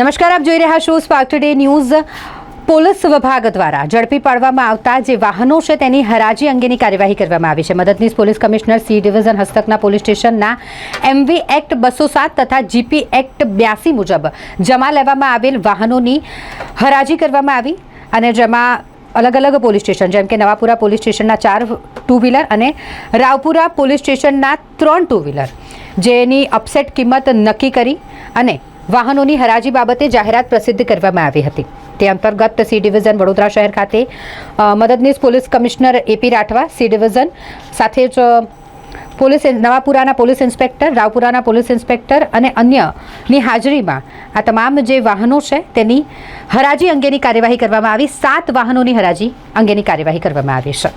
નમસ્કાર, આપ જોઈ રહ્યા છો સ્પાર્ક ટુડે ન્યૂઝ પોલીસ વિભાગ દ્વારા ઝડપી પાડવામાં આવતા જે વાહનો છે તેની હરાજી અંગેની કાર્યવાહી કરવામાં આવી છે. મદદનીશ પોલીસ કમિશનર સી ડિવિઝન હસ્તકના પોલીસ સ્ટેશનના એમવી એક્ટ બસો સાત તથા જીપી એક્ટ બ્યાસી મુજબ જમા લેવામાં આવેલ વાહનોની હરાજી કરવામાં આવી અને જેમાં અલગ અલગ પોલીસ સ્ટેશન, જેમ કે નવાપુરા પોલીસ સ્ટેશનના ચાર ટુ વ્હીલર અને રાવપુરા પોલીસ સ્ટેશનના ત્રણ ટુ વ્હીલર, જેની અપસેટ કિંમત નક્કી કરી અને વાહનોની હરાજી બાબતે જાહેરાત પ્રસિદ્ધ કરવામાં આવી હતી. તે અંતર્ગત સી ડિવિઝન વડોદરા શહેર ખાતે મદદનીશ police commissioner AP Rathwa, C division સાથે જ, પોલીસ નવાપુરાના પોલીસ ઇન્સ્પેક્ટર, રાવપુરાના પોલીસ ઇન્સ્પેક્ટર અને અન્યની હાજરીમાં આ તમામ જે વાહનો છે તેની હરાજી અંગેની કાર્યવાહી કરવામાં આવી. સાત વાહનોની હરાજી અંગેની કાર્યવાહી કરવામાં આવી છે.